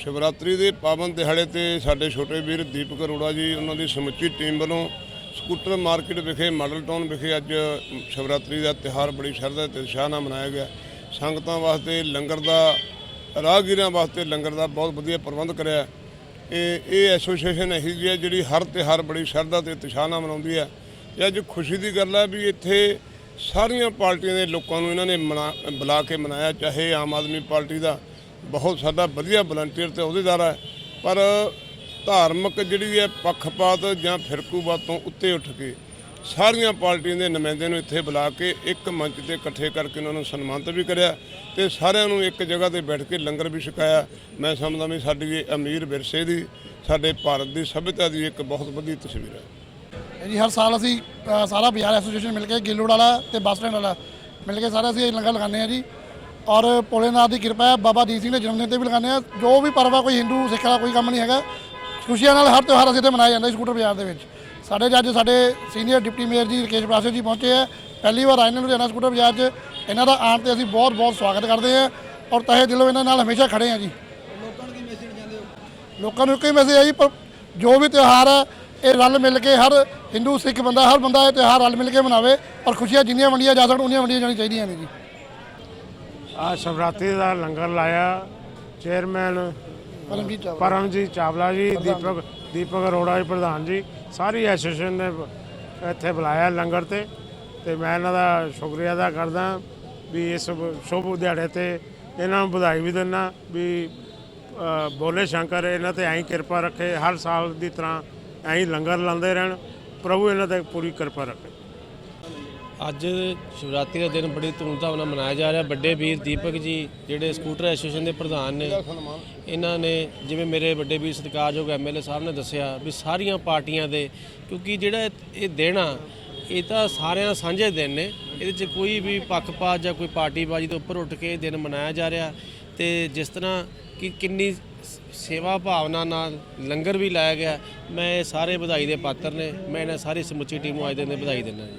ਸ਼ਿਵਰਾਤਰੀ ਦੇ ਪਾਵਨ ਦਿਹਾੜੇ ਤੇ ਸਾਡੇ ਛੋਟੇ ਵੀਰ ਦੀਪਕ ਅਰੋੜਾ ਜੀ, ਉਹਨਾਂ ਦੀ ਸਮੁੱਚੀ ਟੀਮ ਵੱਲੋਂ ਸਕੂਟਰ ਮਾਰਕੀਟ ਵਿਖੇ, ਮਾਡਲ ਟਾਊਨ ਵਿਖੇ ਅੱਜ ਸ਼ਿਵਰਾਤਰੀ ਦਾ ਤਿਉਹਾਰ ਬੜੀ ਸ਼ਰਧਾ ਤੇ ਉਤਸ਼ਾਹ ਨਾਲ ਮਨਾਇਆ ਗਿਆ। ਸੰਗਤਾਂ ਵਾਸਤੇ ਲੰਗਰ ਦਾ, ਰਾਹਗੀਰਾਂ ਵਾਸਤੇ ਲੰਗਰ ਦਾ ਬਹੁਤ ਵਧੀਆ ਪ੍ਰਬੰਧ ਕਰਿਆ। ਇਹ ਇਹ ਐਸੋਸੀਏਸ਼ਨ ਇਹੀ ਜਿਹੀ ਹੈ ਜਿਹੜੀ ਹਰ ਤਿਉਹਾਰ ਬੜੀ ਸ਼ਰਧਾ ਤੇ ਉਤਸ਼ਾਹ ਨਾਲ ਮਨਾਉਂਦੀ ਹੈ। ਤੇ ਅੱਜ ਖੁਸ਼ੀ ਦੀ ਗੱਲ ਹੈ ਵੀ ਇੱਥੇ ਸਾਰੀਆਂ ਪਾਰਟੀਆਂ ਦੇ ਲੋਕਾਂ ਨੂੰ ਇਹਨਾਂ ਨੇ ਮਨਾ, ਬੁਲਾ ਕੇ ਮਨਾਇਆ, ਚਾਹੇ ਆਮ ਆਦਮੀ ਪਾਰਟੀ ਦਾ ਬਹੁਤ ਸਾਡਾ ਵਧੀਆ ਵਲੰਟੀਅਰ ਤੇ ਅਹੁਦੇਦਾਰ ਹੈ, ਪਰ ਧਾਰਮਿਕ ਜਿਹੜੀ ਹੈ ਪੱਖਪਾਤ ਜਾਂ ਫਿਰਕੂਵਾਦ ਤੋਂ ਉੱਤੇ ਉੱਠ ਕੇ ਸਾਰੀਆਂ ਪਾਰਟੀਆਂ ਦੇ ਨੁਮਾਇੰਦਿਆਂ ਨੂੰ ਇੱਥੇ ਬੁਲਾ ਕੇ ਇੱਕ ਮੰਚ ਤੇ ਇਕੱਠੇ ਕਰਕੇ ਉਹਨਾਂ ਨੂੰ ਸਨਮਾਨਿਤ ਵੀ ਕਰਿਆ ਤੇ ਸਾਰਿਆਂ ਨੂੰ ਇੱਕ ਜਗ੍ਹਾ ਤੇ ਬੈਠ ਕੇ ਲੰਗਰ ਵੀ ਛਕਾਇਆ। ਮੈਂ ਸਮਝਦਾ ਵੀ ਸਾਡੀ ਇਹ ਅਮੀਰ ਵਿਰਸੇ ਦੀ, ਸਾਡੇ ਭਾਰਤ ਦੀ ਸਭਿਅਤਾ ਦੀ ਇੱਕ ਬਹੁਤ ਵਧੀਆ ਤਸਵੀਰ ਹੈ। ਜੀ ਹਰ ਸਾਲ ਅਸੀਂ ਸਾਰਾ ਬਾਜ਼ਾਰ ਐਸੋਸੀਏਸ਼ਨ ਮਿਲ ਕੇ ਗਿੱਲੋੜ ਵਾਲਾ ਤੇ ਬੱਸ ਸਟੈਂਡ ਵਾਲਾ ਮਿਲ ਕੇ ਸਾਰੇ ਅਸੀਂ ਇਹ ਲੰਗਰ ਲਗਾਉਂਦੇ ਆ ਜੀ। ਔਰ ਭੋਲੇਨਾਥ ਦੀ ਕਿਰਪਾ ਹੈ, ਬਾਬਾ ਦੀਪ ਸਿੰਘ ਦੇ ਜਨਮ ਦਿਨ ਤੇ ਵੀ ਲਗਾਉਂਦੇ ਆ ਜੋ ਵੀ ਪਰਵਾ ਕੋਈ ਹਿੰਦੂ, ਸਿੱਖ ਦਾ ਕੋਈ ਕੰਮ ਨਹੀਂ ਹੈਗਾ। ਖੁਸ਼ੀਆਂ ਨਾਲ ਹਰ ਤਿਉਹਾਰ ਅਸੀਂ ਤੇ ਮਨਾਇਆ ਜਾਂਦਾ ਸਕੂਟਰ ਬਾਜ਼ਾਰ ਦੇ ਵਿੱਚ। ਸਾਡੇ ਅੱਜ ਸਾਡੇ ਸੀਨੀਅਰ ਡਿਪਟੀ ਮੇਅਰ ਜੀ ਰਕੇਸ਼ ਪ੍ਰਾਸੇ ਜੀ ਪਹੁੰਚੇ ਆ ਪਹਿਲੀ ਵਾਰ ਆਏ ਨੇ ਲੁਧਿਆਣਾ ਸਕੂਟਰ ਬਾਜ਼ਾਰ 'ਚ। ਇਹਨਾਂ ਦਾ ਆਉਣ ਤੇ ਅਸੀਂ ਬਹੁਤ ਬਹੁਤ ਸਵਾਗਤ ਕਰਦੇ ਆ ਔਰ ਤਹਿ ਦਿਲੋਂ ਇਹਨਾਂ ਨਾਲ ਹਮੇਸ਼ਾ ਖੜੇ ਆ ਜੀ। ਲੋਕਾਂ ਨੂੰ ਇੱਕੋ ਹੀ ਮੈਸੇਜ ਹੈ ਜੀ, ਪਰ ਜੋ ਵੀ ਤਿਉਹਾਰ ਹੈ, ਇਹ ਰਲ ਮਿਲ ਕੇ ਹਰ ਹਿੰਦੂ, ਸਿੱਖ ਬੰਦਾ, ਹਰ ਬੰਦਾ ਇਹ ਤਿਉਹਾਰ ਰਲ ਮਿਲ ਕੇ ਮਨਾਵੇ। ਔਰ ਖੁਸ਼ੀਆਂ ਜਿੰਨੀਆਂ ਵੰਡੀਆਂ ਜਾ ਸਕਣ, ਉਨੀਆਂ ਵੰਡੀਆਂ ਜਾਣੀ ਚਾਹੀਦੀਆਂ ਨੇ ਜੀ। ਆ ਸ਼ਿਵਰਾਤਰੀ ਦਾ ਲੰਗਰ ਲਾਇਆ ਚੇਅਰਮੈਨ ਪਰਮਜੀਤ ਚਾਵਲਾ। ਪਰਮਜੀਤ ਚਾਵਲਾ ਜੀ ਦੀਪਕ ਦੀਪਕ ਅਰੋੜਾ ਜੀ ਪ੍ਰਧਾਨ ਜੀ ਸਾਰੀ ਐਸੋਸੀਏਸ਼ਨ ਨੇ ਇੱਥੇ ਬੁਲਾਇਆ ਲੰਗਰ ਤੇ ਤੇ ਮੈਂ ਇਹਨਾਂ ਦਾ ਸ਼ੁਕਰੀਆ ਅਦਾ ਕਰਦਾ ਵੀ ਇਸ ਸ਼ੁਭ ਦਿਹਾੜੇ ਤੇ ਇਹਨਾਂ ਨੂੰ ਵਧਾਈ ਵੀ ਦਿੰਦਾ ਵੀ ਬੋਲੇ ਸ਼ੰਕਰ ਇਹਨਾਂ ਤੇ ਐਂ ਕਿਰਪਾ ਰੱਖੇ ਹਰ ਸਾਲ ਦੀ ਤਰ੍ਹਾਂ ਐਂ ਲੰਗਰ ਲਾਉਂਦੇ ਰਹਿਣ ਪ੍ਰਭੂ ਇਹਨਾਂ ਤੇ ਪੂਰੀ ਕਿਰਪਾ ਰੱਖੇ। ਅੱਜ ਸ਼ਿਵਰਾਤਰੀ ਦਾ ਦਿਨ ਬੜੀ ਧੂਮਧਾਮ ਨਾਲ ਮਨਾਇਆ ਜਾ ਰਿਹਾ। ਵੱਡੇ ਵੀਰ ਦੀਪਕ ਜੀ, ਜਿਹੜੇ ਸਕੂਟਰ ਐਸੋਸੀਏਸ਼ਨ ਦੇ ਪ੍ਰਧਾਨ ਨੇ, ਇਹਨਾਂ ਨੇ ਜਿਵੇਂ ਮੇਰੇ ਵੱਡੇ ਵੀਰ ਸਤਿਕਾਰਯੋਗ ਐਮਐਲਏ ਸਾਹਿਬ ਨੇ ਦੱਸਿਆ ਵੀ ਸਾਰੀਆਂ ਪਾਰਟੀਆਂ ਦੇ, ਕਿਉਂਕਿ ਜਿਹੜਾ ਇਹ- ਇਹ ਦਿਨ ਆ, ਇਹ ਤਾਂ ਸਾਰਿਆਂ ਸਾਂਝੇ ਦਿਨ ਨੇ। ਇਹਦੇ 'ਚ ਕੋਈ ਵੀ ਪੱਖਪਾਤ ਜਾਂ ਕੋਈ ਪਾਰਟੀਬਾਜ਼ੀ ਤੋਂ ਉੱਪਰ ਉੱਠ ਕੇ ਇਹ ਦਿਨ ਮਨਾਇਆ ਜਾ ਰਿਹਾ। ਤੇ ਜਿਸ ਤਰ੍ਹਾਂ ਕਿ ਕਿੰਨੀ ਸੇਵਾ ਭਾਵਨਾ ਨਾਲ ਲੰਗਰ ਵੀ ਲਾਇਆ ਗਿਆ। ਮੈਂ ਇਹ ਸਾਰੇ ਵਧਾਈ ਦੇ ਪਾਤਰ ਨੇ। ਮੈਂ ਇਹਨਾਂ ਸਾਰੀ ਸਮੁੱਚੀ ਟੀਮ ਨੂੰ ਅੱਜ ਦੇ ਦਿਨ ਵਧਾਈ ਦਿੰਦਾ ਜੀ।